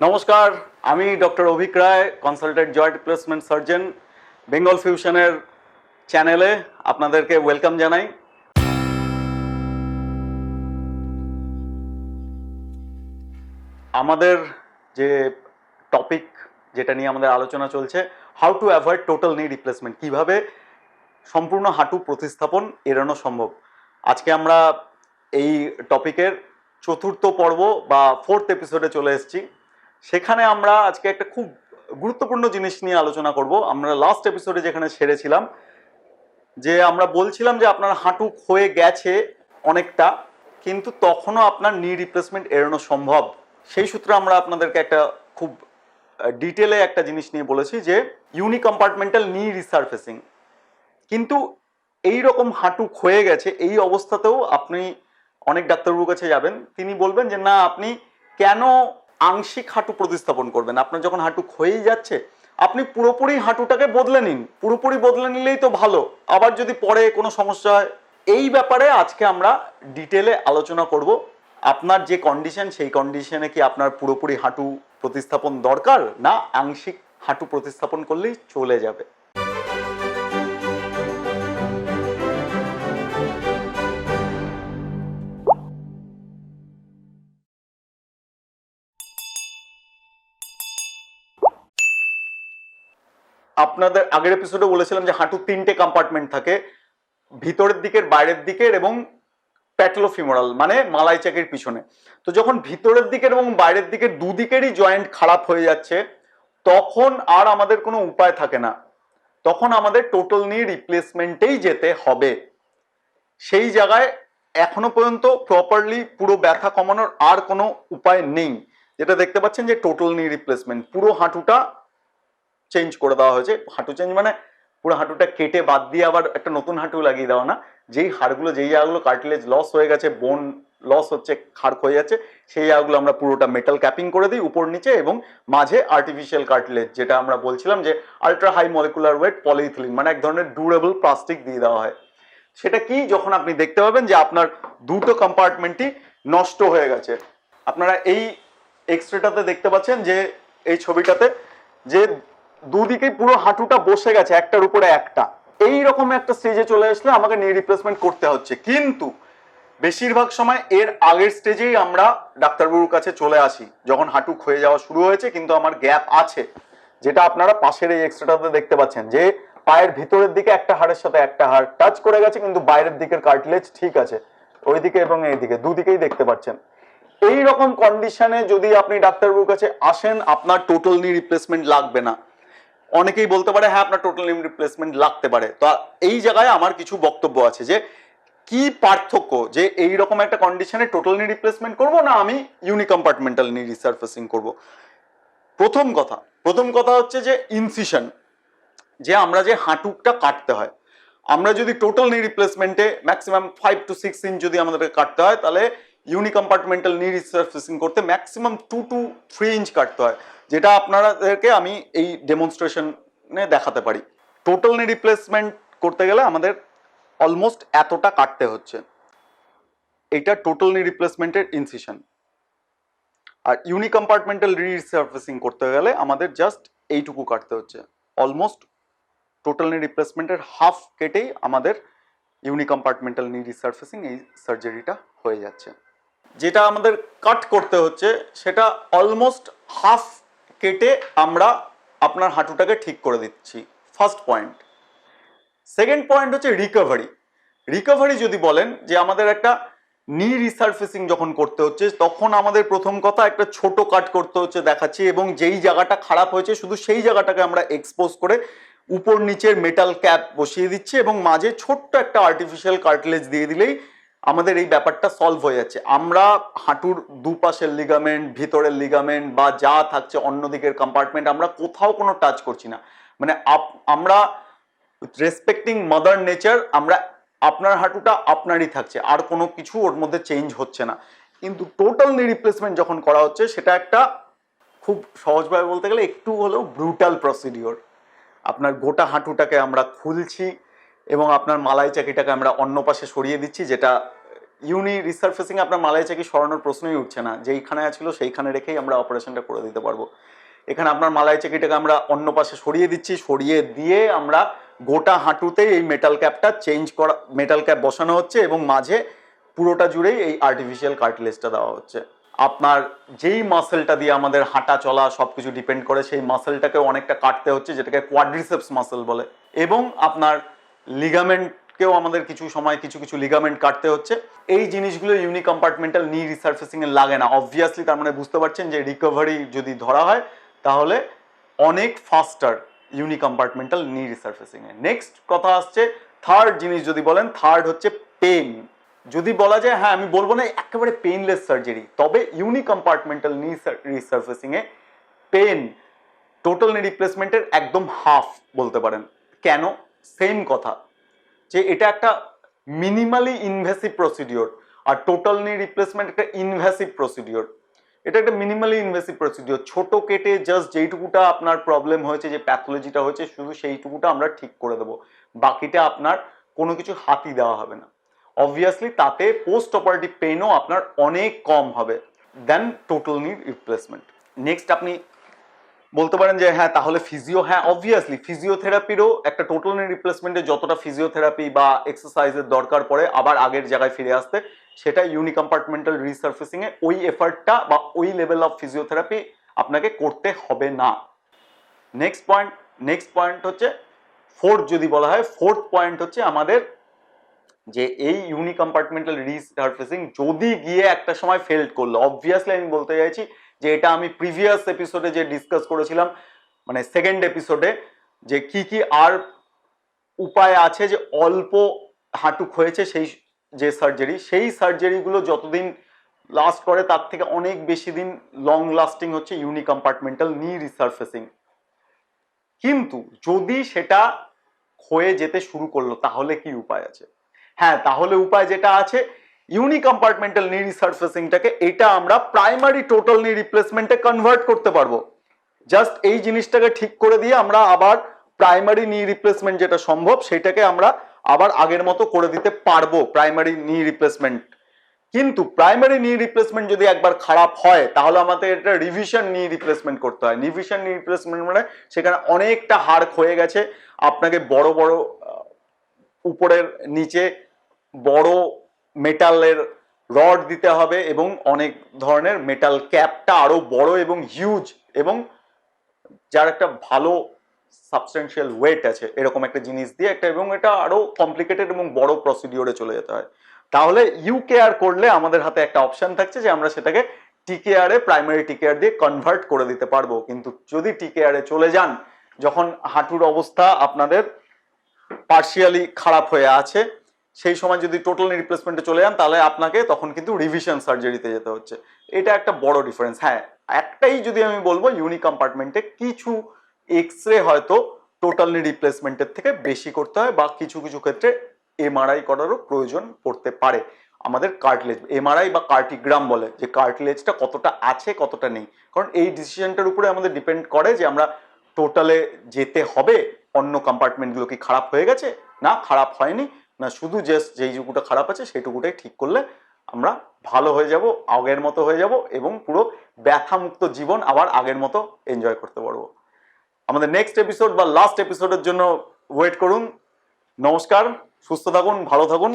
নমস্কার, আমি doctor Abhik Roy consultant joint replacement surgeon Bengal ফিউশনের চ্যানেলে আপনাদেরকে ওয়েলকাম জানাই। আমাদের যে টপিক যেটা নিয়ে আমাদের আলোচনা চলছে how to avoid total knee replacement কীভাবে সম্পূর্ণ হাঁটু প্রতিস্থাপন এড়ানো সম্ভব? আজকে আমরা এই টপিকের চতুর্থ পর্ব বা ফোর্থ এপিসোডে চলে এসেছি। সেখানে আমরা আজকে একটা খুব গুরুত্বপূর্ণ জিনিস নিয়ে আলোচনা করব। আমরা লাস্ট এপিসোডে যেখানে সেরেছিলাম, যে আমরা বলছিলাম যে আপনার হাঁটু ক্ষয়ে গেছে অনেকটা, কিন্তু তখনও আপনার নি রিপ্লেসমেন্ট এড়ানো সম্ভব। সেই সূত্রে আমরা আপনাদেরকে একটা খুব ডিটেলে একটা জিনিস নিয়ে বলেছি যে ইউনি কম্পার্টমেন্টাল নি রিসার্ফেসিং কিন্তু এই রকম হাঁটু ক্ষয়ে গেছে, এই অবস্থাতেও আপনি অনেক ডাক্তারবাবুর কাছে যাবেন, তিনি বলবেন যে, না, আপনি কেন আংশিক হাঁটু প্রতিস্থাপন করবেন। আপনার যখন হাঁটু ক্ষয়েই যাচ্ছে, আপনি পুরোপুরি হাঁটুটাকে বদলে নিন। পুরোপুরি বদলে নিলেই তো ভালো। আবার যদি পরে কোনো সমস্যা হয়, এই ব্যাপারে আজকে আমরা ডিটেলে আলোচনা করব। আপনার যে কন্ডিশন সেই কন্ডিশনে কি আপনার পুরোপুরি হাঁটু প্রতিস্থাপন দরকার? না, আংশিক হাঁটু প্রতিস্থাপন করলেই চলে যাবে। আপনাদের আগের এপিসোডে বলেছিলাম যে হাঁটু তিনটে কম্পার্টমেন্ট থাকে, ভিতরের দিকের, বাইরের দিকের এবং প্যাটলোফিমোরাল মানে মালাই চাকির পিছনে। তো যখন ভিতরের দিকের এবং বাইরের দিকের দুদিকেরই জয়েন্ট খারাপ হয়ে যাচ্ছে, তখন আর আমাদের কোনো উপায় থাকে না। তখন আমাদের টোটাল নিয়ে রিপ্লেসমেন্টেই যেতে হবে। সেই জায়গায় এখনও পর্যন্ত প্রপারলি পুরো ব্যথা কমানোর আর কোনো উপায় নেই। যেটা দেখতে পাচ্ছেন যে টোটাল নি রিপ্লেসমেন্ট পুরো হাঁটুটা চেঞ্জ করে দেওয়া হয়েছে। হাঁটু চেঞ্জ মানে পুরো হাঁটুটা কেটে বাদ দিয়ে আবার একটা নতুন হাঁটু লাগিয়ে দেওয়া না। যেই হাড়গুলো, যেই জায়গাগুলো কার্টিলেজ লস হয়ে গেছে বোন লস হচ্ছে হাড় হয়ে যাচ্ছে, সেই জায়গাগুলো আমরা পুরোটা মেটাল ক্যাপিং করে দিই উপর নিচে এবং মাঝে আর্টিফিশিয়াল কার্টিলেজ যেটা আমরা বলছিলাম যে ultra high molecular weight polyethylene মানে এক ধরনের ডিউরেবল প্লাস্টিক দিয়ে দেওয়া হয়। সেটা কি? যখন আপনি দেখতে পাবেন যে আপনার দুটো কম্পার্টমেন্টই নষ্ট হয়ে গেছে। আপনারা এই এক্সরেটাতে দেখতে পাচ্ছেন যে, এই ছবিটাতে যে দুদিকেই পুরো হাঁটুটা বসে গেছে, একটার উপরে একটা। এই রকম একটা স্টেজে চলে আসলে আমাকে নি রিপ্লেসমেন্ট করতে হচ্ছে। কিন্তু বেশিরভাগ সময় এর আগের স্টেজেই আমরা ডাক্তারবাবুর কাছে চলে আসি, যখন হাঁটু ক্ষয়ে যাওয়া শুরু হয়েছে, কিন্তু আমার গ্যাপ আছে, যেটা আপনারা পাশের এই এক্সট্রাটাতে দেখতে পাচ্ছেন যে পায়ের ভিতরের দিকে একটা হাড়ের সাথে একটা হাড় টাচ করে গেছে, কিন্তু বাইরের দিকের কার্টিলেজ ঠিক আছে। ওইদিকে এবং এইদিকে, দুদিকেই দেখতে পাচ্ছেন। এই রকম কন্ডিশনে যদি আপনি ডাক্তারবাবুর কাছে আসেন, আপনার টোটাল নি রিপ্লেসমেন্ট লাগবে না। অনেকেই বলতে পারে হ্যাঁ আপনার টোটাল নি রিপ্লেসমেন্ট লাগতে পারে। তো এই জায়গায় আমার কিছু বক্তব্য আছে যে, কি পার্থক্য যে এই রকম একটা কন্ডিশনে টোটাল নি রিপ্লেসমেন্ট করব না আমি ইউনি কম্পার্টমেন্টাল নি রিসার্ফেসিং করব? প্রথম কথা প্রথম কথা হচ্ছে যে ইনসিশন যে আমরা যে হাঁটুকটা কাটতে হয়। আমরা যদি total knee রিপ্লেসমেন্টে maximum five to six inch যদি আমাদেরকে কাটতে হয়, তাহলে ইউনি কম্পার্টমেন্টাল নি রিসার্ফেসিং করতে maximum two to three inch কাটতে হয়। যেটা আপনাদেরকে আমি এই ডেমনস্ট্রেশনে দেখাতে পারি। টোটাল নি রিপ্লেসমেন্ট করতে গেলে আমাদের অলমোস্ট এতটা কাটতে হচ্ছে। এটা টোটাল নি রিপ্লেসমেন্টের ইনসিশন আর ইউনি কম্পার্টমেন্টাল রিসার্ফেসিং করতে গেলে আমাদের জাস্ট এইটুকু কাটতে হচ্ছে। অলমোস্ট টোটাল নি রিপ্লেসমেন্টের হাফ কেটেই আমাদের ইউনি কম্পার্টমেন্টাল নি এই সার্জারিটা হয়ে যাচ্ছে। যেটা আমাদের কাট করতে হচ্ছে, সেটা অলমোস্ট হাফ কেটে আমরা আপনার হাঁটুটাকে ঠিক করে দিচ্ছি। ফার্স্ট পয়েন্ট সেকেন্ড পয়েন্ট হচ্ছে রিকভারি রিকভারি যদি বলেন যে আমাদের একটা নি রিসার্ফেসিং যখন করতে হচ্ছে, তখন আমাদের প্রথম কথা একটা ছোট কাট করতে হচ্ছে দেখাচ্ছি এবং যেই জায়গাটা খারাপ হয়েছে, শুধু সেই জায়গাটাকে আমরা এক্সপোজ করে উপর নিচের মেটাল ক্যাপ বসিয়ে দিচ্ছি এবং মাঝে ছোট্ট একটা আর্টিফিশিয়াল কার্টিলেজ দিয়ে দিলেই আমাদের এই ব্যাপারটা সলভ হয়ে যাচ্ছে। আমরা হাঁটুর দুপাশের লিগামেন্ট ভিতরের লিগামেন্ট বা যা থাকছে অন্য দিকের কম্পার্টমেন্ট আমরা কোথাও কোনো টাচ করছি না। মানে আমরা রেসপেক্টিং মাদার নেচার আমরা আপনার হাঁটুটা আপনারই থাকছে। আর কোনো কিছু ওর মধ্যে চেঞ্জ হচ্ছে না। কিন্তু টোটাল নি রিপ্লেসমেন্ট যখন করা হচ্ছে, সেটা একটা খুব সহজভাবে বলতে গেলে একটু হলেও ব্রুটাল প্রসিডিওর আপনার গোটা হাঁটুটাকে আমরা খুলছি এবং আপনার মালাই চাকিটাকে আমরা অন্য পাশে সরিয়ে দিচ্ছি, যেটা ইউনি রিসার্ফেসিং আপনার মালাই চাকি সরানোর প্রশ্নই উঠছে না। যেইখানে ছিল সেইখানে রেখেই আমরা অপারেশনটা করে দিতে পারব। এখানে আপনার মালাই চাকিটাকে আমরা অন্য পাশে সরিয়ে দিচ্ছি, সরিয়ে দিয়ে আমরা গোটা হাঁটুতে এই মেটাল ক্যাপটা চেঞ্জ করা মেটাল ক্যাপ বসানো হচ্ছে এবং মাঝে পুরোটা জুড়েই এই আর্টিফিশিয়াল কার্টিলেজটা দেওয়া হচ্ছে। আপনার যেই মাসেলটা দিয়ে আমাদের হাঁটা, চলা সব কিছু ডিপেন্ড করে, সেই মাসেলটাকে অনেকটা কাটতে হচ্ছে, যেটাকে কোয়াড্রিসেপস মাসেল বলে। এবং আপনার লিগামেন্টকেও আমাদের কিছু সময় কিছু কিছু লিগামেন্ট কাটতে হচ্ছে। এই জিনিসগুলো ইউনি কম্পার্টমেন্টাল নি রিসার্ফেসিং এ লাগে না। অবভিয়াসলি তার মানে বুঝতে পারছেন যে রিকভারি যদি ধরা হয়, তাহলে অনেক ফাস্টার ইউনি কম্পার্টমেন্টাল নি রিসার্ফেসিং এ নেক্সট কথা আসছে থার্ড জিনিস যদি বলেন থার্ড হচ্ছে পেন যদি বলা যায় হ্যাঁ আমি বলব না, একেবারে পেইনলেস সার্জারি তবে ইউনি compartmental knee রিসার্ফেসিং a pen total নি রিপ্লেসমেন্টের একদম হাফ বলতে পারেন। কেন? সেম কথা, যে এটা একটা মিনিমালি ইনভেসিভ প্রসিডিওর আর টোটাল নি রিপ্লেসমেন্ট, একটা ইনভেসিভ প্রসিডিওর। এটা একটা মিনিমালি ইনভেসিভ প্রসিডিওর। ছোট কেটে জাস্ট যেইটুকুটা আপনার প্রবলেম হয়েছে, যে প্যাথোলজিটা হয়েছে, শুধু সেইটুকুটা আমরা ঠিক করে দেবো। বাকিটা আপনার কোনো কিছু হাতি দেওয়া হবে না। অবভিয়াসলি তাতে পোস্ট অপারেটিভ পেইনও আপনার অনেক কম হবে। Then total knee replacement next আপনি বলতে পারেন যে হ্যাঁ তাহলে ফিজিও হ্যাঁ অবভিয়াসলি ফিজিওথেরাপিরও একটা টোটাল রিপ্লেসমেন্টে যতটা ফিজিওথেরাপি বা এক্সারসাইজের দরকার পড়ে, আবার আগের জায়গায় ফিরে আসতে, সেটা ইউনি কম্পার্টমেন্টাল রিসার্ফেসিং এ ওই এফার্টটা বা ওই লেভেল অফ ফিজিওথেরাপি আপনাকে করতে হবে না। নেক্সট পয়েন্ট নেক্সট পয়েন্ট হচ্ছে ফোর্থ যদি বলা হয় ফোর্থ পয়েন্ট হচ্ছে আমাদের যে, এই ইউনিকম্পার্টমেন্টাল রিসার্ফেসিং যদি গিয়ে একটা সময় ফেল্ড করল। অবভিয়াসলি আমি বলতে চাইছি যে এটা আমি প্রিভিয়াস এপিসোডে যে ডিসকাস করেছিলাম মানে সেকেন্ড এপিসোডে যে কি কি আর উপায় আছে যে অল্প হাঁটুক হয়েছে সেই যে সার্জারি সেই সার্জারিগুলো যতদিন লাস্ট করে তার থেকে অনেক বেশি দিন লং লাস্টিং হচ্ছে ইউনি কম্পার্টমেন্টাল নি রিসার্ফেসিং কিন্তু যদি সেটা ক্ষয়ে যেতে শুরু করল, তাহলে কি উপায় আছে? হ্যাঁ তাহলে উপায় যেটা আছে ইউনি কম্পার্টমেন্টাল নি রিসার্ফেসিংটাকে এটা আমরা প্রাইমারি টোটাল নি রিপ্লেসমেন্টে কনভার্ট করতে পারব। জাস্ট এই জিনিসটাকে ঠিক করে দিয়ে আমরা আবার প্রাইমারি নি রিপ্লেসমেন্ট যেটা সম্ভব, সেটাকে আমরা আবার আগের মতো করে দিতে পারব প্রাইমারি নি রিপ্লেসমেন্ট কিন্তু প্রাইমারি নি রিপ্লেসমেন্ট যদি একবার খারাপ হয়, তাহলে আমাদের এটা রিভিশন নি রিপ্লেসমেন্ট করতে হয়। রিভিশন নি রিপ্লেসমেন্ট মানে সেখানে অনেকটা হাড় ক্ষয়ে গেছে। আপনাকে বড় বড় উপরের নিচে বড় মেটালের রড দিতে হবে এবং অনেক ধরনের মেটাল ক্যাপটা আরও বড় এবং হিউজ এবং যার একটা ভালো সাবস্টেন্সিয়াল ওয়েট আছে, এরকম একটা জিনিস দিয়ে একটা এবং এটা আরও কমপ্লিকেটেড এবং বড় প্রসিডিওরে চলে যেতে হয়। তাহলে ইউ কেয়ার করলে আমাদের হাতে একটা অপশন থাকছে যে আমরা সেটাকে টিকেআরে প্রাইমারি টিকেআর দিয়ে কনভার্ট করে দিতে পারব। কিন্তু যদি টিকেআরে চলে যান, যখন হাঁটুর অবস্থা আপনাদের পার্শিয়ালি খারাপ হয়ে আছে সেই সময় যদি টোটাল রিপ্লেসমেন্টে চলে যান, তাহলে আপনাকে তখন কিন্তু রিভিশন সার্জারিতে যেতে হচ্ছে। এটা একটা বড় ডিফারেন্স হ্যাঁ একটাই যদি আমি বলব ইউনি কম্পার্টমেন্টে কিছু এক্স রে হয়তো টোটাল রিপ্লেসমেন্টের থেকে বেশি করতে হয় বা কিছু কিছু ক্ষেত্রে এমআরআই করারও প্রয়োজন পড়তে পারে। আমাদের কার্টিলেজ এমআরআই বা কার্টিগ্রাম বলে, যে কার্টলেজটা কতটা আছে, কতটা নেই। কারণ এই ডিসিশনটার উপরে আমাদের ডিপেন্ড করে যে আমরা টোটালে যেতে হবে, অন্য কম্পার্টমেন্টগুলো কি খারাপ হয়ে গেছে? না, খারাপ হয়নি। না, শুধু জাস্ট যেইটুকুটা খারাপ আছে সেইটুকুটাই ঠিক করলে আমরা ভালো হয়ে যাব, আগের মতো হয়ে যাব এবং পুরো ব্যথামুক্ত জীবন আবার আগের মতো এনজয় করতে পারব। আমাদের নেক্সট এপিসোড বা লাস্ট এপিসোডের জন্য ওয়েট করুন। নমস্কার, সুস্থ থাকুন, ভালো থাকুন।